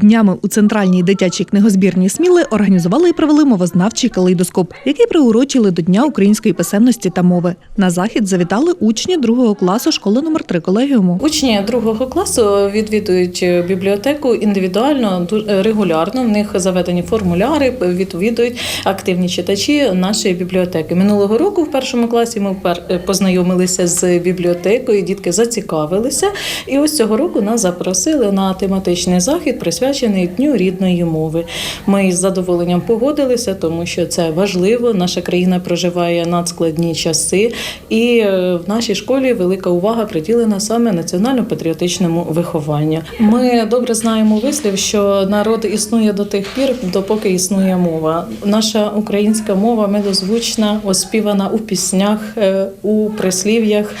Днями у центральній дитячій книгозбірні Сміли організували і провели мовознавчий калейдоскоп, який приурочили до Дня української писемності та мови. На захід завітали учні другого класу школи номер 3 колегіуму. Учні другого класу відвідують бібліотеку індивідуально ду- регулярно. В них заведені формуляри, відвідують активні читачі нашої бібліотеки. Минулого року в першому класі ми впер- познайомилися з бібліотекою. Дітки зацікавилися, і ось цього року нас запросили на тематичний захід, присвячений Дню рідної мови. Ми з задоволенням погодилися, тому що це важливо. Наша країна проживає надскладні часи, і е, в нашій школі велика увага приділена саме національно-патріотичному вихованню. Ми добре знаємо вислів, що народ існує до тих пір, допоки існує мова. Наша українська мова милозвучна, оспівана у піснях, е, у прислів'ях,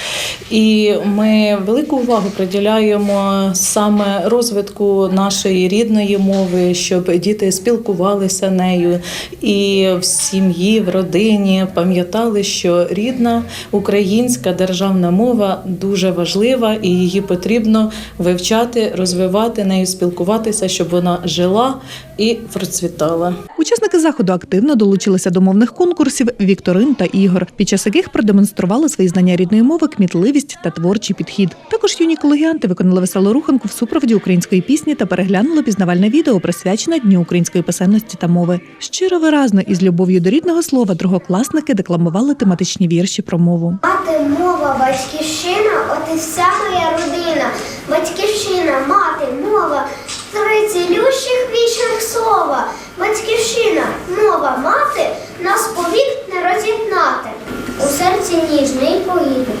і ми велику увагу приділяємо саме розвитку нашої рідної мови, щоб діти спілкувалися нею і в сім'ї, в родині пам'ятали, що рідна українська державна мова дуже важлива і її потрібно вивчати, розвивати нею, спілкуватися, щоб вона жила і процвітала. Учасники заходу активно долучилися до мовних конкурсів, вікторин та ігор, під час яких продемонстрували свої знання рідної мови, кмітливість та творчий підхід. Також юні колегіанти виконали веселу руханку в супроводі української пісні та переглянули пізнавальне відео, присвячене Дню української писемності та мови. Щиро виразно і з любов'ю до рідного слова другокласники декламували тематичні вірші про мову. Мати, мова, батьківщина, от і вся моя родина. Батьківщина, мати, мова, три цілющих вічних слова. Батьківщина, мова, мати, нас повік не розігнати. У серці ніжний поїду,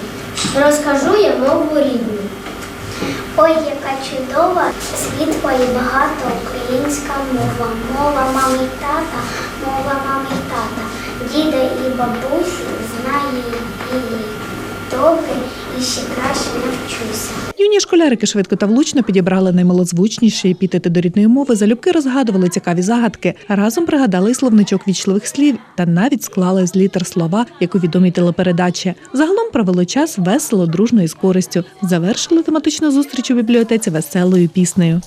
розкажу я мову рідну. Чудова, світла і багата українська мова. Мова мами й тата, мова мами й тата. Діда і бабусі знає її добре і ще краще навчуся. Юні школярики швидко та влучно підібрали наймилозвучніші епітети до рідної мови, залюбки розгадували цікаві загадки, разом пригадали словничок вічливих слів та навіть склали з літер слова, як у відомій телепередачі. Загалом провели час весело, дружно і з користю. Завершили тематичну зустріч у бібліотеці веселою піснею.